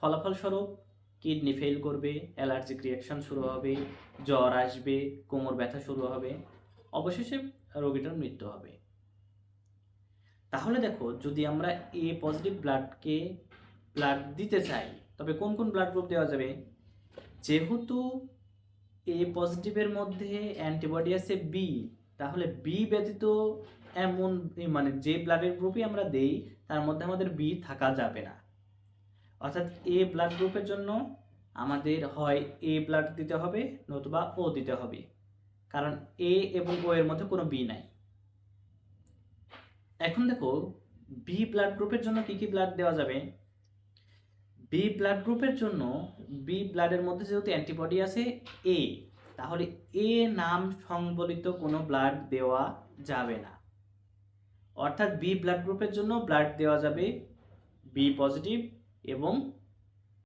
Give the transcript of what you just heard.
ফলাফলস্বরূপ kidney fail করবে allergic reaction শুরু হবে, জ্বর আসবে, কোমর ব্যথা শুরু হবে, অবশেষে রোগীটার মৃত্যু হবে। তাহলে দেখো, যদি আমরা এ পজিটিভ ব্লাডকে ব্লাড দিতে চাই, তবে কোন কোন ব্লাড গ্রুপ দেওয়া যাবে? যেহেতু এ পজিটিভের মধ্যে অ্যান্টিবডি আছে বি তাহলে বি ব্যতীত এমন মানে যে ব্লাডের গ্রুপই আমরা দেই, তার মধ্যে আমাদের বি থাকা যাবে না। অর্থাৎ এ ব্লাড গ্রুপের জন্য আমাদের হয় এ ব্লাড দিতে হবে নতুবা ও দিতে হবে। কারণ এ এবং ও এর মধ্যে কোনো বি নাই। এখন দেখো বি ব্লাড গ্রুপের জন্য কি কি ব্লাড দেওয়া যাবে? বি ব্লাড গ্রুপের জন্য বি ব্লাডের মধ্যে যেহেতু অ্যান্টিবডি আছে এ তাহলে এ নাম সংবলিত কোনো ব্লাড দেওয়া যাবে না। অর্থাৎ বি ব্লাড গ্রুপের জন্য ব্লাড দেওয়া যাবে বি পজিটিভ এবং